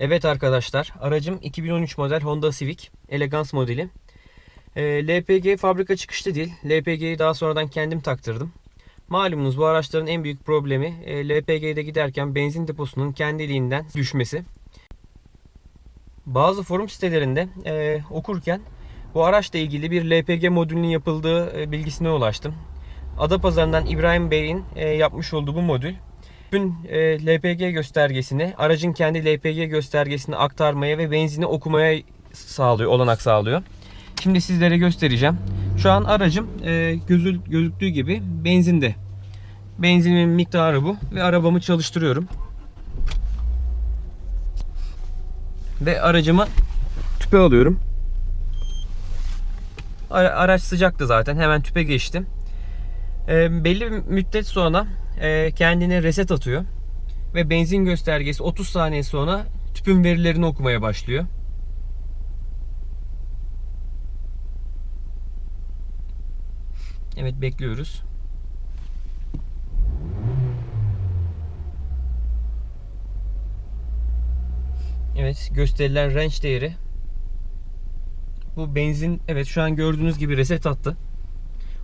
Evet arkadaşlar, aracım 2013 model Honda Civic Elegance modeli. Ee, LPG fabrika çıkışlı değil. LPG'yi daha sonradan kendim taktırdım. Malumunuz bu araçların en büyük problemi e, LPG'de giderken benzin deposunun kendiliğinden düşmesi. Bazı forum sitelerinde e, okurken bu araçla ilgili bir LPG modülünün yapıldığı e, bilgisine ulaştım. Adapazarı'ndan İbrahim Bey'in e, yapmış olduğu bu modül bütün e, LPG göstergesini aracın kendi LPG göstergesini aktarmaya ve benzini okumaya sağlıyor, olanak sağlıyor. Şimdi sizlere göstereceğim. Şu an aracım e, gözü, gözüktüğü gibi benzinde. Benzinimin miktarı bu ve arabamı çalıştırıyorum. Ve aracımı tüpe alıyorum. Ara- araç sıcaktı zaten. Hemen tüpe geçtim. E, belli bir müddet sonra e, kendine reset atıyor. Ve benzin göstergesi 30 saniye sonra tüpün verilerini okumaya başlıyor. Evet bekliyoruz. Evet gösterilen range değeri. Bu benzin evet şu an gördüğünüz gibi reset attı.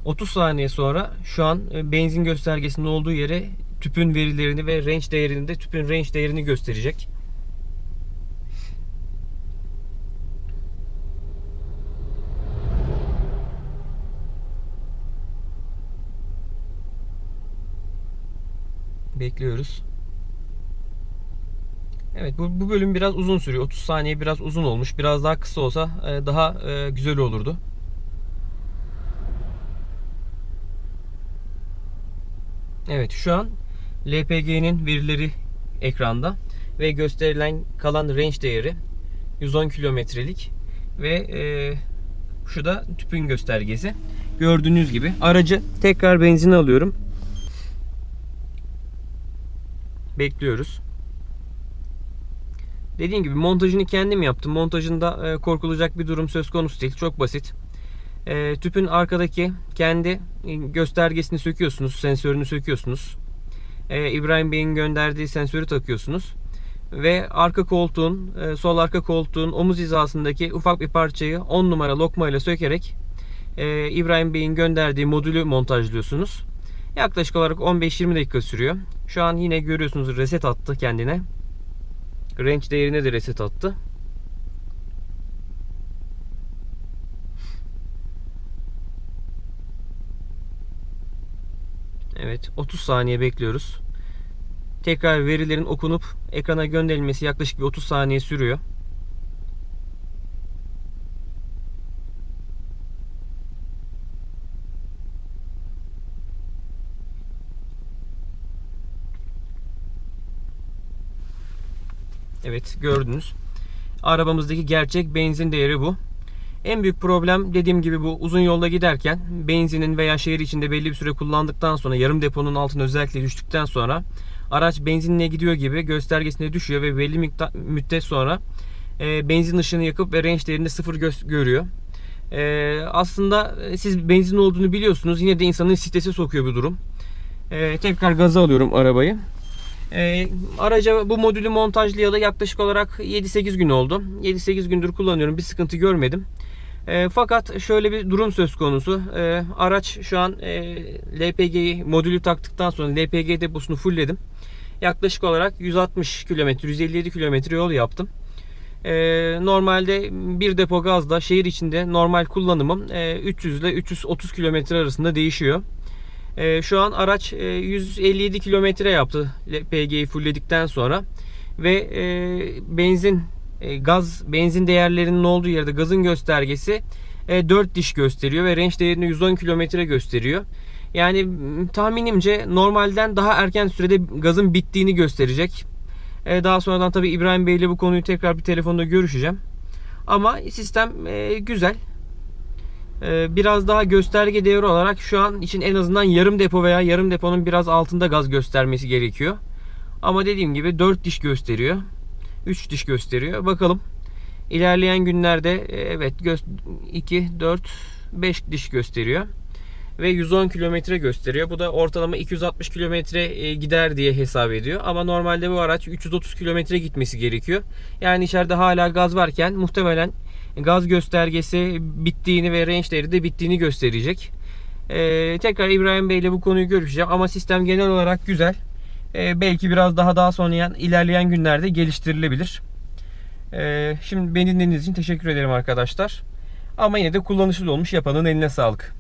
30 saniye sonra şu an e, benzin göstergesinin olduğu yere tüpün verilerini ve range değerini de tüpün range değerini gösterecek. Bekliyoruz. Evet bu, bu bölüm biraz uzun sürüyor. 30 saniye biraz uzun olmuş. Biraz daha kısa olsa e, daha e, güzel olurdu. Evet şu an LPG'nin verileri ekranda ve gösterilen kalan range değeri 110 kilometrelik ve e, şu da tüpün göstergesi. Gördüğünüz gibi aracı tekrar benzin alıyorum. Bekliyoruz. Dediğim gibi montajını kendim yaptım. Montajında e, korkulacak bir durum söz konusu değil. Çok basit. E, tüpün arkadaki kendi göstergesini söküyorsunuz, sensörünü söküyorsunuz. E, İbrahim Bey'in gönderdiği sensörü takıyorsunuz. Ve arka koltuğun, e, sol arka koltuğun omuz hizasındaki ufak bir parçayı 10 numara lokma ile sökerek e, İbrahim Bey'in gönderdiği modülü montajlıyorsunuz. Yaklaşık olarak 15-20 dakika sürüyor. Şu an yine görüyorsunuz reset attı kendine. Range değerine de reset attı. Evet 30 saniye bekliyoruz. Tekrar verilerin okunup ekrana gönderilmesi yaklaşık bir 30 saniye sürüyor. Evet gördünüz. Arabamızdaki gerçek benzin değeri bu. En büyük problem dediğim gibi bu uzun yolda giderken benzinin veya şehir içinde belli bir süre kullandıktan sonra yarım deponun altına özellikle düştükten sonra araç benzinle gidiyor gibi göstergesine düşüyor ve belli müddet sonra e, benzin ışığını yakıp ve range değerinde sıfır gö- görüyor. E, aslında siz benzin olduğunu biliyorsunuz yine de insanın strese sokuyor bu durum. E, tekrar gaza alıyorum arabayı. E, araca bu modülü montajlayalı yaklaşık olarak 7-8 gün oldu. 7-8 gündür kullanıyorum. Bir sıkıntı görmedim. E, fakat şöyle bir durum söz konusu. E, araç şu an e, LPG'yi modülü taktıktan sonra LPG deposunu fullledim. Yaklaşık olarak 160 km, 157 km yol yaptım. E, normalde bir depo gazda şehir içinde normal kullanımım e, 300 ile 330 km arasında değişiyor. E, şu an araç e, 157 kilometre yaptı LPG'yi fullledikten sonra ve e, benzin e, gaz benzin değerlerinin olduğu yerde gazın göstergesi e, 4 diş gösteriyor ve range değerini 110 kilometre gösteriyor. Yani tahminimce normalden daha erken sürede gazın bittiğini gösterecek. E, daha sonradan tabi İbrahim Bey ile bu konuyu tekrar bir telefonda görüşeceğim. Ama sistem e, güzel. E, biraz daha gösterge değeri olarak şu an için en azından yarım depo veya yarım deponun biraz altında gaz göstermesi gerekiyor. Ama dediğim gibi 4 diş gösteriyor. 3 diş gösteriyor. Bakalım. İlerleyen günlerde e, evet 2, 4, 5 diş gösteriyor. ve 110 kilometre gösteriyor. Bu da ortalama 260 kilometre e, gider diye hesap ediyor. Ama normalde bu araç 330 kilometre gitmesi gerekiyor. Yani içeride hala gaz varken muhtemelen gaz göstergesi bittiğini ve range de bittiğini gösterecek. Ee, tekrar İbrahim Bey ile bu konuyu görüşeceğim ama sistem genel olarak güzel. Ee, belki biraz daha daha sonra ilerleyen günlerde geliştirilebilir. Ee, şimdi beni dinlediğiniz için teşekkür ederim arkadaşlar. Ama yine de kullanışlı olmuş yapanın eline sağlık.